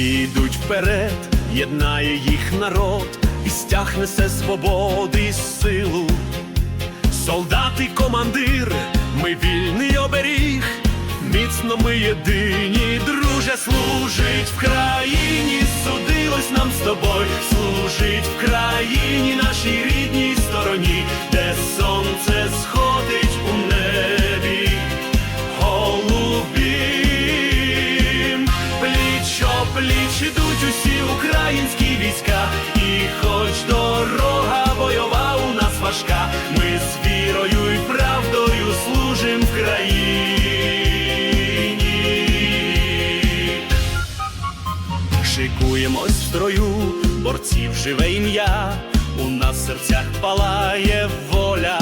Всі йдуть вперед, єднає їх народ, і стяг несе свободи і силу. Солдат і командир, ми вільний оберіг, міцно ми єдині, друже, служить в країні, судилось нам з тобою, служить в країні, нашій українські війська, і хоч дорога бойова у нас важка, ми з вірою і правдою служим в країні. Шикуємось в строю, борців живе ім'я, у нас в серцях палає воля.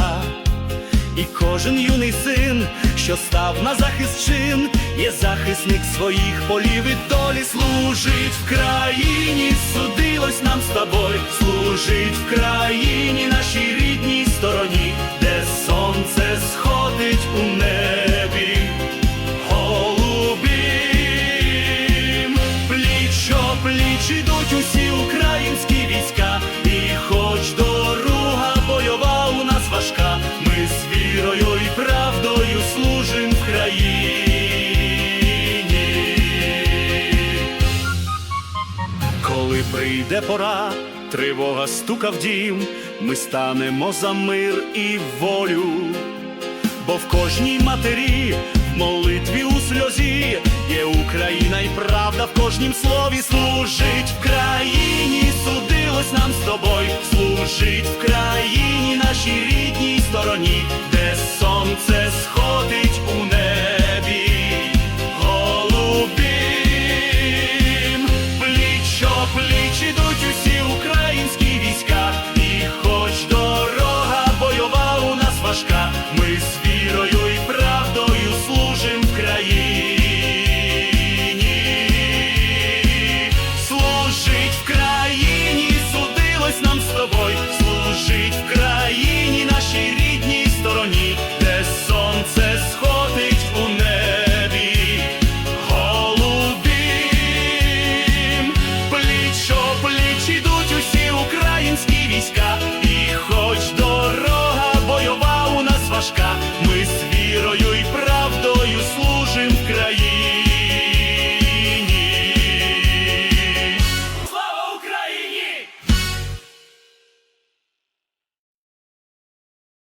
І кожен юний син, що став на захист чин, є захисник своїх полів і долі, служить в країні, судилось нам з тобою, служить в країні, нашій рідній стороні, де сонце сходить у небі, голубім, пліч пліч ідуть усі прийде пора, тривога стука в дім, ми станемо за мир і волю, бо в кожній матері, в молитві у сльозі є Україна і правда в кожнім слові служить в країні, судилось нам з тобою, служить в країні, нашій рідній стороні, де сонце сходить